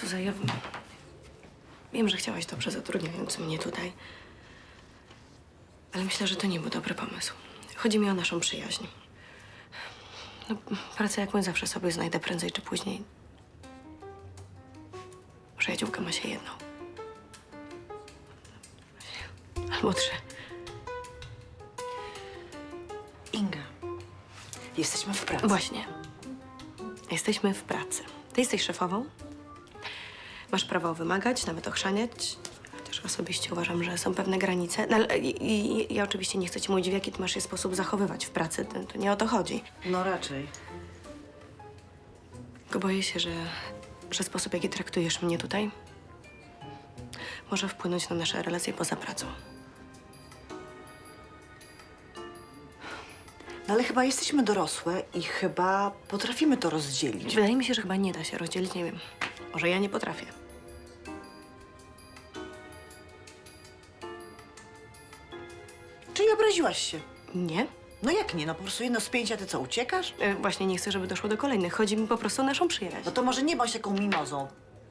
Zuza, ja wiem, że chciałaś dobrze zatrudniając mnie tutaj. Ale myślę, że to nie był dobry pomysł. Chodzi mi o naszą przyjaźń. No, pracę jakąś zawsze sobie znajdę prędzej czy później. Przyjaciółka ma się jedną. Albo trzy. Inga, jesteśmy w pracy. Właśnie. Jesteśmy w pracy. Ty jesteś szefową. Masz prawo wymagać, nawet ochrzaniać. Chociaż osobiście uważam, że są pewne granice. No, ale i, i, ja oczywiście nie chcę ci mówić, w jaki ty masz się sposób zachowywać w pracy. To, to nie o to chodzi. No raczej. Tylko boję się, że, że sposób, jaki traktujesz mnie tutaj, może wpłynąć na nasze relacje poza pracą. No ale chyba jesteśmy dorosłe i chyba potrafimy to rozdzielić. Wydaje mi się, że chyba nie da się rozdzielić, nie wiem. Może ja nie potrafię. Czyli obraziłaś się? Nie? No jak nie? No po prostu jedno spięcie, a ty co, uciekasz? E, Właśnie nie chcę, żeby doszło do kolejnych. Chodzi mi po prostu o naszą przyjaźń. No to może nie bądź taką mimozą.